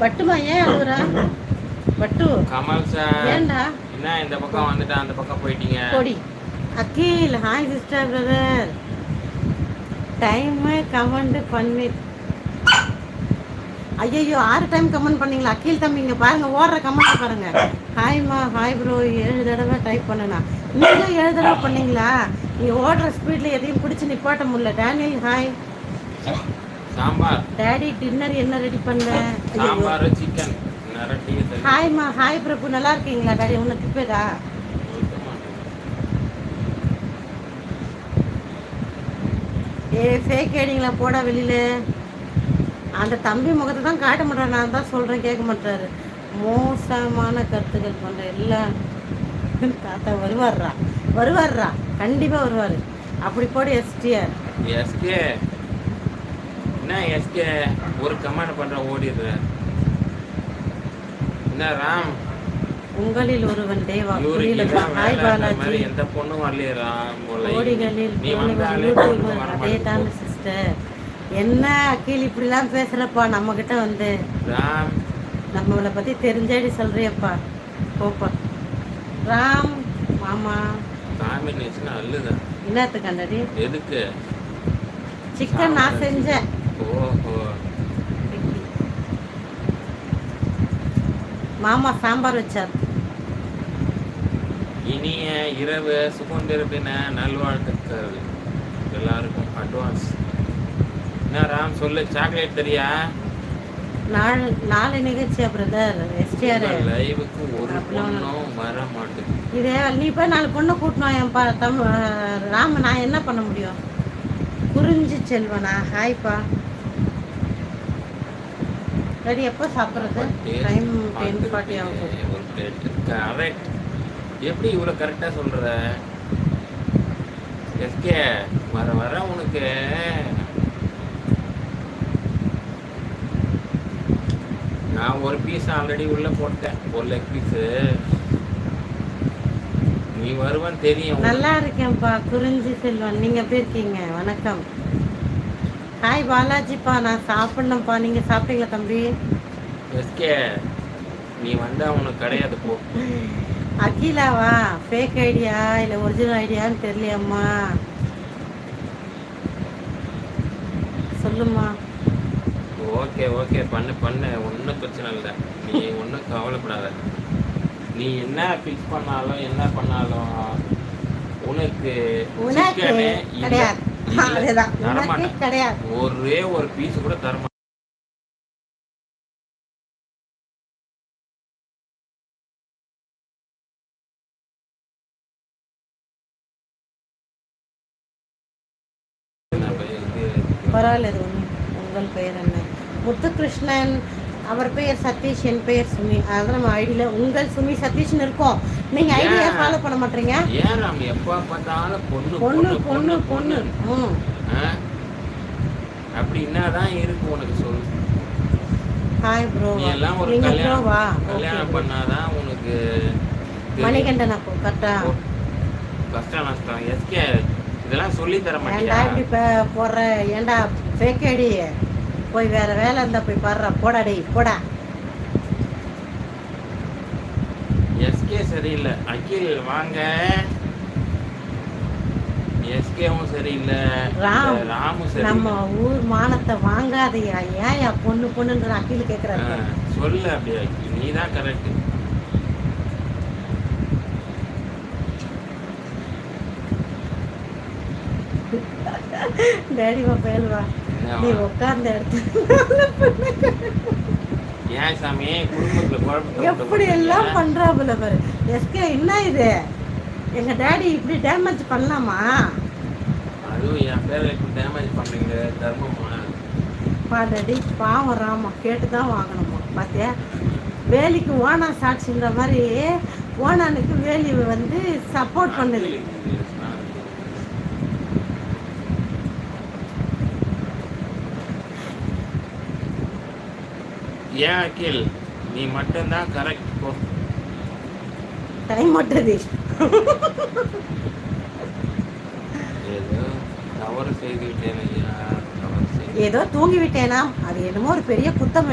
பட்டுமா ஏன் அழுகுறா பட்டு. கமல் சார். ஏன்டா? என்ன இந்த பக்கம் வந்துட்டு? அந்த பக்கம் போயிட்டீங்க. கொடி Akhil hi sister brother time comment பண்ணி. ஐயோ ஆறு டைம் கமெண்ட் பண்ணீங்களா? அகில் தம்பி இங்க பாருங்க ஓடுற கமெண்ட் பாருங்க. ஹாய்மா ஹாய் ப்ரோ ஏழு தடவை டைப் பண்ணனா. நீங்களும் ஏழு தடவை பண்ணீங்களா? நீ ஓடுற ஸ்பீட்ல எதையும் பிடிச்சி நிப்பாட்ட முடியல. Daniel hi sambar. Daddy dinner என்ன ரெடி பண்ண? சாம்பார் சிக்கன் ஹாய்மா ஹாய் பிரபு. நல்லா இருக்கீங்களா டாடி உனக்கு இப்பேதா? ஏ ஃபேக் ஐடிங்களா போடா வெளியில. அந்த தம்பி முகத்தை தான் காட்ட மாட்டேன் நான் தான் சொல்கிறேன் கேட்க மாட்டாரு. மோசமான கருத்துக்கள் பண்ணுற எல்லாம் தாத்தா வருவார்ரா. வருவார்ரா. கண்டிப்பாக வருவார். அப்படி போடு எஸ்டிஆர் எஸ்கே என்ன எஸ்கே ஒரு கமெண்ட் பண்ற ஓடிடுற என்ன ராம்? உங்களில் ஒருவன் தேவா. ஹாய் பாலாஜி. எந்த பொண்ணும் வரலையே ராம் வர அதே தான். சிஸ்டர் என்ன அக்கீல் இப்படிலாம் பேசுறப்பா? நம்ம கிட்ட வந்து. ராம். நம்மளை பத்தி தெரிஞ்சாடி சொல்றியப்பா. போப்பா. ராம் மாமா. காம்பினேஷன் அல்லுதான் என்னத்துக்கு கண்டடி எதுக்கு? சிக்கன் நான் செஞ்சேன். மாமா சாம்பார் வச்சார். இனிய இரவு சுதந்திர தின நல்வாழ்த்துக்கள். எல்லாருக்கும் அட்வான்ஸ் என்ன ராம் சொல்லு சாக்லேட் தெரியா? நாள் நாளை நிகழ்ச்சியா பிரதர் எஸ்டிஆர். லைவுக்கு ஒரு பொண்ணும் வர மாட்டேங்குது இதே நீ போய் நாலு பொண்ணு கூட்டணும் என் பா தம் ராம நான் என்ன பண்ண முடியும்? புரிஞ்சு செல்வனா ஹாய்ப்பா. ரெடி எப்போ சாப்பிட்றது? டைம் டென் ஃபார்ட்டி ஆகும். ஒரு. Correct. எப்படி இவ்வளோ கரெக்டாக சொல்ற? எஸ்கே வர வர உனக்கு. நான் ஒரு பீஸ் ஆல்ரெடி உள்ள போட்டேன். ஒரு லெக் பீஸு நீ வருவன் தெரியும். நல்லா இருக்கேன்ப்பா. குறிஞ்சி செல்வன். நீங்க எப்படி இருக்கீங்க? வணக்கம். ஹாய் பாலாஜிப்பா நான் சாப்பிடணும்ப்பா. நீங்க சாப்பிட்டீங்களா தம்பி? எஸ்கே நீ வந்தா உனக்கு கிடையாது போ. அகிலாவா? ஃபேக் ஐடியா இல்லை ஒரிஜினல் ஐடியான்னு தெரியலையம்மா. சொல்லுமா ஓகே ஓகே. பண்ணு பண்ணு. ஒன்றும் பிரச்சனை இல்லை. நீ ஒன்றும் கவலைப்படாத. நீ என்ன ஃபிக்ஸ் பண்ணாலும் என்ன பண்ணாலும் உனக்கு உனக்கு கிடையாது. அதுதான். உனக்கு. கிடையாது. ஒரே ஒரு பீஸ் கூட இது பரவாயில்ல இது ஒன்று உங்கள் பெயர் என்ன? முத்துகிருஷ்ணன் அவர் பெயர் சதீஷ் என் பெயர் சுமி. அதான் நம்ம ஐடியில் உங்கள் சுமி சதீஷ்னு இருக்கோம். நீங்கள் ஐடியா? ஃபாலோ பண்ண மாட்டீங்க? ஏன் ராம்? எப்போ பார்த்தாலும் பொண்ணு பொண்ணு பொண்ணு பொண்ணு ம்? அப்படி என்னதான் இருக்கு உனக்கு சொல்லு. ஹாய் ப்ரோ எல்லாம் ஒரு கல்யாணம் கல்யாணம் பண்ணாதான் உனக்கு. மணிகண்டன் அப்போ கரெக்டா கஷ்டம் நஷ்டம் எஸ்கே இதெல்லாம் சொல்லி தர மாட்டியா? இப்படி போடுற? ஏன்டா ஃபேக் ஐடி போய் வேற வேலை இருந்தா போய் பாடுறா போடா டேய் போடா. எஸ்கே சரியில்லை. அகில் வாங்க. எஸ்கேவும் சரியில்லை. ராம், ராமும் நம்ம சரியில்லை. ஊர் மானத்தை வாங்காதயா? ஏன் யா பொண்ணு பொண்ணுன்ற அக்கீல் ஆ, கேட்குறாரு சொல்லு அப்படி அகில் நீ தான் கரெக்ட் டேடி வா. நீ உட்கார்ந்த இடத்துல ஏன் சாமி? குடும்பத்துல எப்படி எல்லாம்? பண்றாப்புல பாரு. எஸ்கே என்ன இது? எங்க டேடி இப்படி டேமேஜ் பண்ணலாமா? அதுவும் என் பேரை இப்படி டேமேஜ் பண்றீங்க தர்மமா? பாடடி பாவம் ராமா கேட்டு தான் வாங்கணுமா? பாத்தியா? வேலிக்கு ஓனா சாட்சின்ற மாதிரி ஓனானுக்கு வேலி வந்து சப்போர்ட் பண்ணுது. ஏன் அகில் நீ மட்டும்தான் கரெக்ட் போ. டைம் மட்டுது ஏதோ தவறு செய்து விட்டேன் ஐயா தவறு ஏதோ தூங்கி விட்டேனா அது என்னமோ ஒரு பெரிய குத்தம்